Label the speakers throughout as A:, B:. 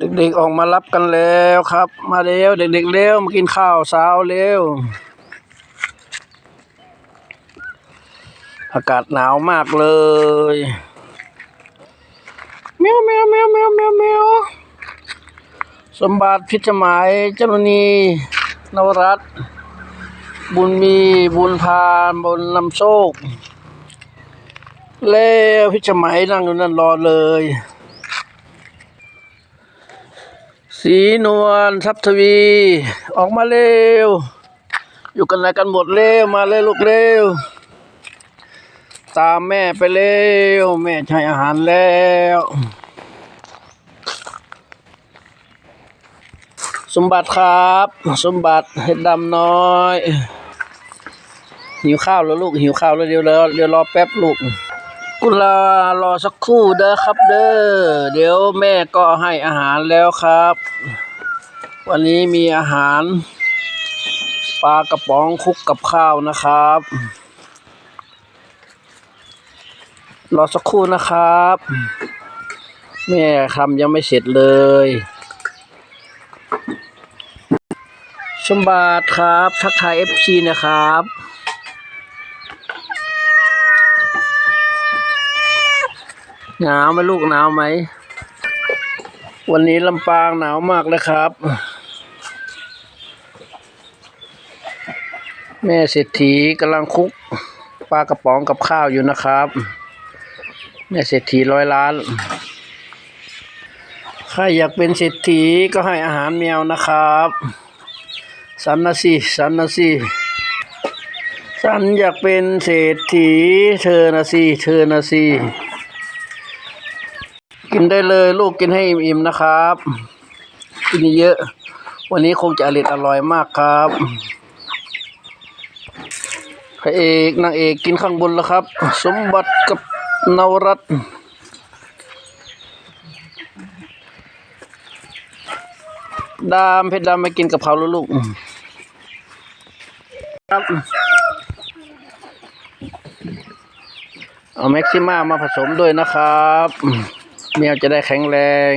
A: เด็กๆออกมารับกันแล้วครับ มาเร็วเด็กๆเร็วมากินข้าวเช้าเร็วอากาศหนาวมากเลยเมียวเมียวเมียวเมียวเมียวเมียวสมบัติพิชหมายเจ้านีนวรัตบุญมีบุญพานบุญนำโชคแล้วพิชหมายนั่งอยู่นั่นรอเลย สีนวลทัพทวี ออกมาเร็ว อยู่กันไหนกันหมดเร็ว มาเร็วลูกเร็ว ตามแม่ไปเร็ว แม่ใช้อาหารแล้ว สมบัติครับ สมบัติเห็ดดำน้อย หิวข้าวแล้วลูกหิวข้าวแล้วเดี๋ยวรอเดี๋ยวรอแป๊บลูก กุลารอสักครู่เด้อครับ เด้อเดี๋ยวแม่ก็ให้อาหารแล้วครับ วันนี้มีอาหารปลากระป๋องคลุกกับข้าวนะครับ รอสักครู่นะครับ แม่ทำยังไม่เสร็จเลยสมบัติครับ ทักทายเอฟซีนะครับ หนาวไหมลูกหนาวไหม วันนี้ลำปางหนาวมากเลยครับ แม่เศรษฐีกำลังคุกปลากระป๋องกับข้าวอยู่นะครับ แม่เศรษฐีร้อยล้าน ใครอยากเป็นเศรษฐีก็ให้อาหารแมวนะครับสันนะสิสันนะสิสันอยากเป็นเศรษฐีเธอนะสิเธอนะสิ กินได้เลยลูกกินให้อิ่มๆนะครับ กินเยอะ วันนี้คงจะอร่อยอร่อยมากครับพระเอกนางเอกกินข้างบนแล้วครับ สมบัติกับนวรัตน์ดามเพชรดามมากินกับเขาแล้วลูกครับเอาแม็กซิม่ามาผสมด้วยนะครับ แมวจะได้แข็งแรง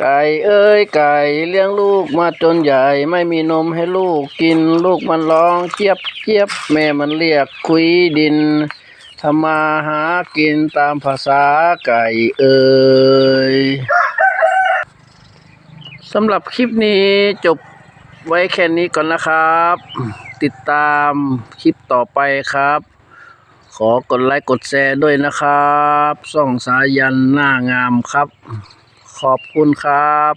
A: ไก่เอ้ยไก่เลี้ยงลูกมาจนใหญ่ ไม่มีนมให้ลูกกิน ลูกมันร้องเจี๊ยบเจี๊ยบแม่มันเรียกคุยดินทำมาหากินตามภาษาไก่เอ้ยสำหรับคลิปนี้จบไว้แค่นี้ก่อนนะครับ ติดตามคลิปต่อไปครับ ขอกดไลค์กดแชร์ด้วยนะครับ ส่องสายันหน้างามครับ ขอบคุณครับ